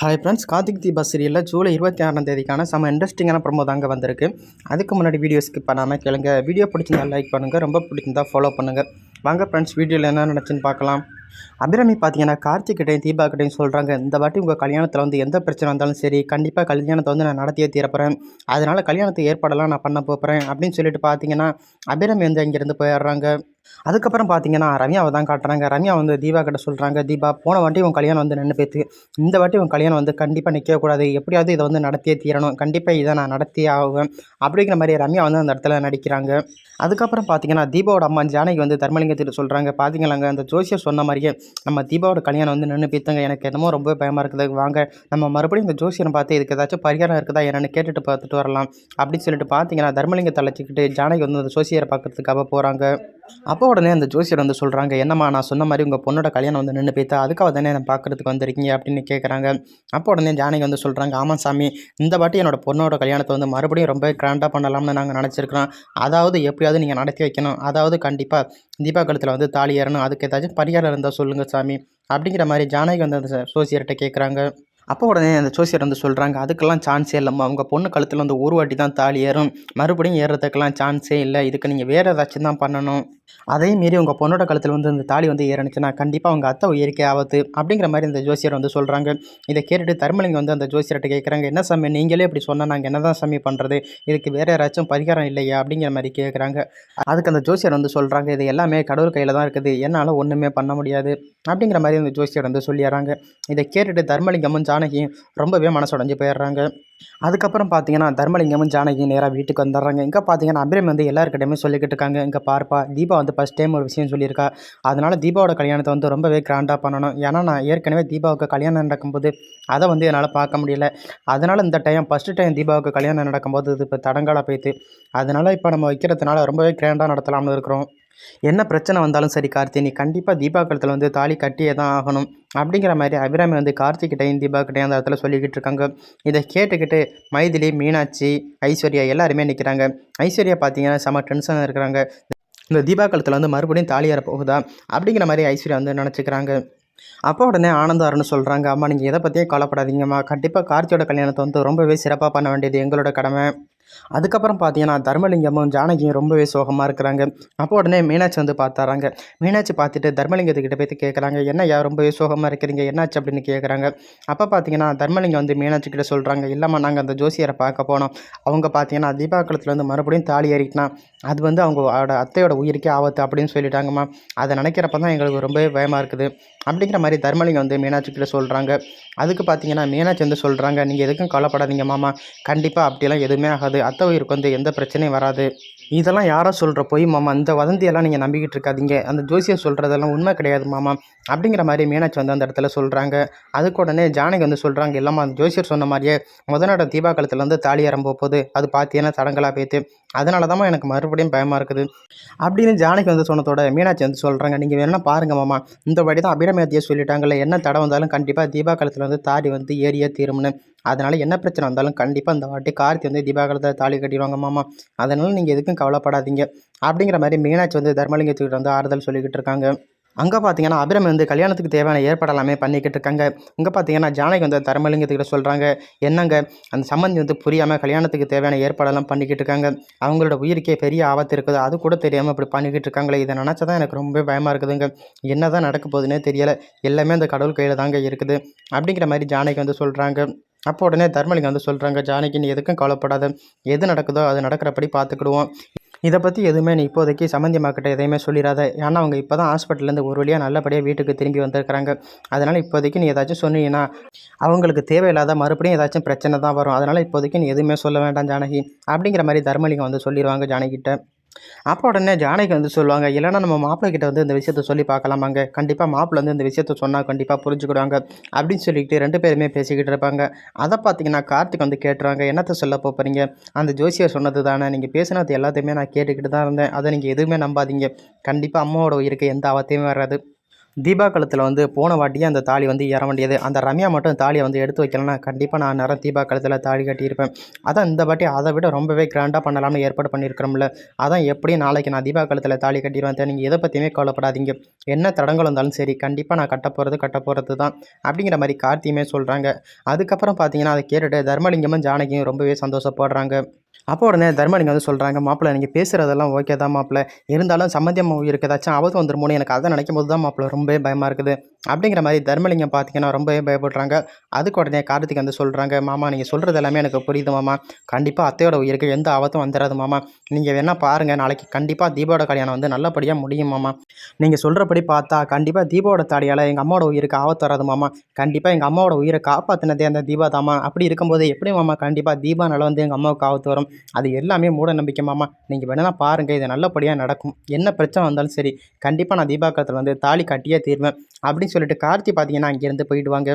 Hi friends Karthik Deepa சீரியலில் ஜூலை இருபத்தி ஆறாம் தேதிக்கான செம்ம இன்ட்ரெஸ்டிங்கான ப்ரமோ தாங்க வந்திருக்கு. அதுக்கு முன்னாடி வீடியோ ஸ்கிப் பண்ணாமல் கேளுங்க. வீடியோ பிடிச்சிருந்தா லைக் பண்ணுங்கள் ரொம்ப பிடிச்சிருந்தா ஃபாலோ பண்ணுங்கள் வாங்க ஃப்ரெண்ட்ஸ் வீடியோவில் என்ன நினச்சின்னு பார்க்கலாம். அபிராமி பார்த்தீங்கன்னா கார்த்திகிட்டையும் தீபா கிட்டையும் சொல்கிறாங்க இந்த வாட்டி உங்கள் கல்யாணத்தில் வந்து எந்த பிரச்சனை வந்தாலும் சரி கண்டிப்பாக கல்யாணத்தை வந்து நான் நடத்தியே தீரப்போகிறேன் அதனால் கல்யாணத்தை ஏற்பாடெல்லாம் நான் பண்ண போகிறேன் அப்படின்னு சொல்லிட்டு பார்த்தீங்கன்னா அபிராமி வந்து இங்கேருந்து போயிடுறாங்க. அதுக்கப்புறம் பார்த்தீங்கன்னா ரம்யாவை தான் காட்டுறாங்க. ரம்யா வந்து தீபா கிட்ட சொல்கிறாங்க தீபா போன வாட்டி உன் கல்யாணம் வந்து நின்று பேத்து இந்த வாட்டி உன் கல்யாணம் வந்து கண்டிப்பாக நிற்கக்கூடாது எப்படியாவது இதை வந்து நடத்தியே தீரணும். கண்டிப்பாக இதை நான் நடத்தியே ஆகுவேன் அப்படிங்கிற மாதிரி ரம்யா வந்து அந்த இடத்துல நடிக்கிறாங்க. அதுக்கப்புறம் பார்த்தீங்கன்னா தீபாவோட அம்மா ஜானகி வந்து தர்மலிங்கத்திட்ட சொல்கிறாங்க பார்த்தீங்களாங்க அந்த ஜோசியர் சொன்ன மாதிரியே நம்ம தீபாவோட கல்யாணம் வந்து நின்று போய்த்துங்க எனக்கு என்னமோ ரொம்ப பயமாக இருக்குது. வாங்க நம்ம மறுபடியும் இந்த ஜோசியரை பார்த்து இதுக்கு ஏதாச்சும் பரிகாரம் இருக்குதா என்னென்னு கேட்டுட்டு பார்த்துட்டு வரலாம். அப்படின்னு சொல்லிட்டு பார்த்தீங்கன்னா தர்மலிங்கத்தை அழைச்சிக்கிட்டு ஜானகி வந்து அந்த ஜோசியரை பார்க்குறதுக்காக போகிறாங்க அப்போ உடனே அந்த ஜோசியர் வந்து சொல்கிறாங்க என்னம்மா நான் சொன்ன மாதிரி உங்கள் பொண்ணோட கல்யாணம் வந்து நின்று போய்த்தா அதுக்காக தானே நான் பார்க்குறதுக்கு வந்திருக்கீங்க? அப்படின்னு கேட்குறாங்க அப்போ உடனே ஜானகி வந்து சொல்கிறாங்க ஆமாம் சாமி இந்த வாட்டி என்னோட பொண்ணோட கல்யாணத்தை வந்து மறுபடியும் ரொம்ப கிராண்டாக பண்ணலாம்னு நாங்கள் நினச்சிருக்கிறோம். அதாவது எப்படியாவது நீங்கள் நடத்தி வைக்கணும். அதாவது கண்டிப்பாக தீபா கழுத்தில் வந்து தாலி ஏறணும். அதுக்கு ஏதாச்சும் பரிகாரம் இருந்தால் சொல்லுங்கள் சாமி. அப்படிங்கிற மாதிரி ஜானகி வந்து அந்த ஜோசியர்கிட்ட கேட்குறாங்க அப்போ உடனே அந்த ஜோசியர் வந்து சொல்கிறாங்க அதுக்கெல்லாம் சான்ஸே இல்லைம்மா. உங்கள் பொண்ணு கழுத்தில் வந்து ஒரு வாட்டி தான் தாலி ஏறும். மறுபடியும் ஏறுறதுக்கெல்லாம் சான்ஸே இல்லை. இதுக்கு நீங்கள் வேறு ஏதாச்சும் தான் பண்ணணும். அதையும் மீறி உங்கள் பொண்ணோட கழுத்தில் வந்து இந்த தாலி வந்து ஏறணுச்சுன்னா கண்டிப்பாக உங்கள் அத்தை உயிரிக்கே ஆபத்து அப்படிங்கிற மாதிரி இந்த ஜோசியர் வந்து சொல்கிறாங்க இதை கேட்டுட்டு தர்மலிங்க வந்து அந்த ஜோசியர்கிட்ட கேட்குறாங்க என்ன சாமி நீங்களே இப்படி சொன்னால் நாங்கள் என்ன தான் சாமி பண்ணுறது இதுக்கு வேறு யாராச்சும் பரிகாரம் இல்லையா? அப்படிங்கிற மாதிரி கேட்குறாங்க அதுக்கு அந்த ஜோசியர் வந்து சொல்கிறாங்க இது எல்லாமே கடவுள் கையில் தான் இருக்குது. என்னால் ஒன்றுமே பண்ண முடியாது. அப்படிங்கிற மாதிரி அந்த ஜோசியர் வந்து சொல்லிடுறாங்க. இதை கேட்டுட்டு தர்மலிங்கமும் ஜானகியும் ரொம்பவே மனசுடைஞ்சு போயிடுறாங்க. அதுக்கப்புறம் பார்த்தீங்கன்னா தர்மலிங்கமும் ஜானகியும் நேராக வீட்டுக்கு வந்துடுறாங்க. இங்கே பார்த்தீங்கன்னா அபிரம் வந்து எல்லாருக்கிட்டையுமே சொல்லிக்கிட்டு இருக்காங்க. இங்கே பார்ப்பா தீபா வந்து ஃபஸ்ட் டைம் ஒரு விஷயம் சொல்லியிருக்கா. அதனால் தீபாவோட கல்யாணத்தை வந்து ரொம்பவே கிராண்டாக பண்ணணும். ஏன்னா நான் ஏற்கனவே தீபாவுக்கு கல்யாணம் நடக்கும்போது அதை வந்து என்னால் பார்க்க முடியல. அதனால் இந்த டைம் ஃபஸ்ட்டு டைம் தீபாவுக்கு கல்யாணம் நடக்கும்போது இது இப்போ தடங்காலாக போயிட்டு. அதனால் இப்போ நம்ம வைக்கிறதுனால ரொம்பவே கிராண்டாக நடத்தலாம்னு இருக்கிறோம். என்ன பிரச்சனை வந்தாலும் சரி கார்த்தி நீ கண்டிப்பாக தீபா கழுத்தில் வந்து தாலி கட்டியே தான் ஆகணும். அப்படிங்கிற மாதிரி அபிராமி வந்து கார்த்திகிட்டையும் தீபா கிட்டையும் அந்த இடத்துல சொல்லிக்கிட்டு இருக்காங்க. இதை கேட்டுக்கிட்டு மைதிலி மீனாட்சி ஐஸ்வர்யா எல்லாருமே நிற்கிறாங்க ஐஸ்வர்யா பார்த்தீங்கன்னா செம டென்ஷனாக இருக்கிறாங்க. இந்த தீபா காலத்தில் வந்து மறுபடியும் தாலியார போகுதா? அப்படிங்கிற மாதிரி ஐஸ்வர்யா வந்து நினச்சிக்கிறாங்க. அப்போ உடனே ஆனந்தாருன்னு சொல்கிறாங்க அம்மா நீங்கள் எதை பற்றியும் கவலைப்படாதீங்கம்மா. கண்டிப்பாக கார்த்தியோட கல்யாணத்தை வந்து ரொம்பவே சிறப்பாக பண்ண வேண்டியது எங்களோட கடமை. அதுக்கப்புறம் பார்த்தீங்கன்னா தர்மலிங்கமும் ஜானகியும் ரொம்பவே சோகமாக இருக்கிறாங்க. அப்போ உடனே மீனாட்சி வந்து பார்த்தாராங்க. மீனாட்சி பார்த்துட்டு தர்மலிங்கத்துக்கிட்ட போய் கேட்குறாங்க என்ன யா ரொம்பவே சோகமாக இருக்கிறீங்க? என்னாச்சு? அப்படின்னு கேட்குறாங்க. அப்போ பார்த்தீங்கன்னா தர்மலிங்கம் வந்து மீனாட்சி கிட்ட சொல்கிறாங்க இல்லைம்மா நாங்கள் அந்த ஜோசியரை பார்க்க போனோம். அவங்க பார்த்தீங்கன்னா தீபாக்களத்தில் வந்து மறுபடியும் தாலி ஏறிக்கினா அது வந்து அவங்களோட அத்தையோட உயிருக்கே ஆபத்து அப்படின்னு சொல்லிட்டாங்கம்மா. அதை நினைக்கிறப்ப தான் எங்களுக்கு ரொம்பவே பயமாக இருக்குது. அப்படிங்கிற மாதிரி தர்மலிங்கம் வந்து மீனாட்சி கிட்ட சொல்கிறாங்க அதுக்கு பார்த்தீங்கன்னா மீனாட்சி வந்து சொல்கிறாங்க நீங்கள் எதுக்கும் கவலைப்படாதீங்க மாமா. கண்டிப்பாக அப்படியெல்லாம் எதுவுமே ஆகாது. அத்தை உயிருக்கு வந்து எந்த பிரச்சனையும் வராது. இதெல்லாம் யாரோ சொல்கிற போய் மாமா. இந்த வதந்தியெல்லாம் நீங்கள் நம்பிக்கிட்டு இருக்காதீங்க. அந்த ஜோசியர் சொல்கிறதெல்லாம் உண்மை கிடையாது மாமா. அப்படிங்கிற மாதிரி மீனாட்சி வந்து அந்த இடத்துல சொல்கிறாங்க அதுக்கு உடனே ஜானகி வந்து சொல்கிறாங்க இல்லைம்மா அந்த ஜோசியர் சொன்ன மாதிரியே முதநாட தீபா காலத்தில் வந்து தாலி ஆரம்ப போகுது. அது பார்த்தீங்கன்னா தடங்களாக போய்த்து அதனால தான் எனக்கு மறுபடியும் பயமாக இருக்குது. அப்படின்னு ஜானகி வந்து சொன்னதோட மீனாட்சி வந்து சொல்கிறாங்க நீங்கள் வேணால் பாருங்க மாமா. இந்த வாட்டி தான் அபிரமேத்தியை சொல்லிட்டாங்களே என்ன தடை வந்தாலும் கண்டிப்பாக தீபா காலத்தில் வந்து தாடி வந்து ஏறியே தீரும்னு. அதனால் என்ன பிரச்சனை வந்தாலும் கண்டிப்பாக இந்த வாட்டி கார்த்தி வந்து தீபாவளத்தில் தாலி கட்டிடுவாங்க மாமா. அதனால் நீங்கள் எதுக்கும் கவலைப்படாதீங்க. அப்படிங்கிற மாதிரி மீனாட்சி வந்து தர்மலிங்கத்துக்கிட்ட வந்து ஆறுதல் சொல்லிக்கிட்டு இருக்காங்க. அங்கே பார்த்தீங்கன்னா அபிரம் வந்து கல்யாணத்துக்கு தேவையான ஏற்பாடெல்லாமே பண்ணிக்கிட்டு இருக்காங்க. இங்கே பார்த்தீங்கன்னா ஜானகி வந்து தர்மலிங்கத்துக்கிட்ட சொல்கிறாங்க என்னங்க? அந்த சம்மந்தி வந்து புரியாமல் கல்யாணத்துக்கு தேவையான ஏற்பாடெல்லாம் பண்ணிக்கிட்டு இருக்காங்க. அவங்களோட உயிருக்கே பெரிய ஆபத்து இருக்குது. அது கூட தெரியாமல் இப்படி பண்ணிக்கிட்டு இருக்காங்களே. இதை நினச்சா தான் எனக்கு ரொம்ப பயமாக இருக்குதுங்க. என்ன தான் நடக்க போகுதுன்னே தெரியலை. எல்லாமே அந்த கடவுள் கையில் தாங்க இருக்குது. அப்படிங்கிற மாதிரி ஜானகி வந்து சொல்கிறாங்க அப்போ உடனே தர்மலிங்கம் வந்து சொல்கிறாங்க ஜானகி நீ எதுக்கும் கவலைப்படாத. எது நடக்குதோ அது நடக்கிறபடி பார்த்துக்கிடுவோம். இதை பற்றி எதுவுமே நீ இப்போதைக்கு சம்மந்தி மாக்கிட்ட எதையுமே சொல்லிடாத ஏன்னா அவங்க இப்போ தான் ஹாஸ்பிட்டல்லேருந்து ஒரு வழியாக நல்லபடியாக வீட்டுக்கு திரும்பி வந்திருக்கிறாங்க. அதனால் இப்போதைக்கு நீ ஏதாச்சும் சொன்னீங்கன்னா அவங்களுக்கு தேவையில்லாத மறுபடியும் ஏதாச்சும் பிரச்சனை தான் வரும். அதனால் இப்போதைக்கு நீ எதுவுமே சொல்ல வேண்டாம் ஜானகி. அப்படிங்கிற மாதிரி தர்மலிங்கம் வந்து சொல்லிடுவாங்க ஜானகிட்ட. அப்போ உடனே ஜானகி வந்து சொல்லுவாங்க இல்லைன்னா நம்ம மாப்பிள்ளை கிட்ட வந்து இந்த விஷயத்த சொல்லி பார்க்கலாமாங்க கண்டிப்பாக மாப்பிள்ளை வந்து இந்த விஷயத்த சொன்னால் கண்டிப்பாக புரிஞ்சுக்கிடுவாங்க அப்படின்னு சொல்லிக்கிட்டு ரெண்டு பேருமே பேசிக்கிட்டு இருப்பாங்க. அதை பார்த்தீங்கன்னா கார்த்திக் வந்து கேட்டுருவாங்க என்னத்தை சொல்ல போகிறீங்க அந்த ஜோசியர் சொன்னது தானே. நீங்கள் பேசினது எல்லாத்தையுமே நான் கேட்டுக்கிட்டு தான் இருந்தேன். அதை நீங்கள் எதுவுமே நம்பாதீங்க. கண்டிப்பாக அம்மாவோட உயிருக்கு எந்த ஆபத்தையும் வராது. தீபா கழுத்தில் வந்து போன வாட்டியே அந்த தாலி வந்து ஏற வேண்டியது. அந்த ரம்யா மட்டும் தாலியை வந்து எடுத்து வைக்கலன்னா கண்டிப்பாக நான் நேரம் தீபா கழுத்தில் தாலி கட்டியிருப்பேன். அதான் இந்த வாட்டி அதை விட ரொம்பவே கிராண்டாக பண்ணலாம்னு ஏற்பாடு பண்ணியிருக்கிறோம்ல. அதான் எப்படியும் நாளைக்கு நான் தீபா கழுத்தில் தாலி கட்டிடுவேன் நீங்கள் எதை பற்றியுமே கவலைப்படாதீங்க. என்ன தடங்கள் இருந்தாலும் சரி கண்டிப்பாக நான் கட்ட போகிறது கட்ட போகிறது தான் அப்படிங்கிற மாதிரி கார்த்தியுமே சொல்கிறாங்க அதுக்கப்புறம் பார்த்தீங்கன்னா அதை கேட்டுட்டு தர்மலிங்கமும் ஜானகியும் ரொம்பவே சந்தோஷப்படுறாங்க. அப்போ உடனே தர்மலிங்கம் வந்து சொல்கிறாங்க மாப்பிள்ளை நீங்கள் பேசுகிறதெல்லாம் ஓகே தான் மாப்பிள்ளை. இருந்தாலும் சம்மந்தியம் இருக்கு ஏதாச்சும் ஆபத்து வந்துருமோன்னு எனக்கு அதை நினைக்கும் போது தான் மாப்பிள்ளை. ரொம்பவே பயமாக இருக்குது. அப்படிங்கிற மாதிரி தர்மலிங்கம் பார்த்தீங்கன்னா ரொம்பவே பயப்படுறாங்க. அதுக்கு உடனே கார்த்திக் வந்து சொல்கிறாங்க மாமா நீங்கள் சொல்கிறது எல்லாமே எனக்கு புரியுது மாமா. கண்டிப்பாக அத்தையோட உயிருக்கு எந்த ஆபத்தும் வந்துடாது மாமா. நீங்கள் வேணால் பாருங்கள் நாளைக்கு கண்டிப்பாக தீபாவோட கல்யாணம் வந்து நல்லபடியாக முடியும் மாமா. நீங்கள் சொல்கிறபடி பார்த்தா கண்டிப்பாக தீபாவோட தாடியால் எங்கள் அம்மாவோட உயிருக்கு ஆபத்து வராது மாமா. கண்டிப்பாக எங்கள் அம்மாவோட உயிரை காப்பாற்றினதே அந்த தீபா தாமா அப்படி இருக்கும்போது எப்படி மாமா கண்டிப்பாக தீபானால வந்து எங்கள் அம்மாவுக்கு ஆபத்து வரும்? அது எல்லாமே மூட நம்பிக்கை மாமா. நீங்கள் வேணால் பாருங்கள் இது நல்லபடியாக நடக்கும். என்ன பிரச்சனை வந்தாலும் சரி கண்டிப்பாக நான் தீபாக்கத்தில் வந்து தாலி கட்டியே தீர்வேன். அப்படின்னு சொல்லிட்டு கார்த்தி பார்த்தீங்கன்னா அங்கேருந்து போயிடுவாங்க.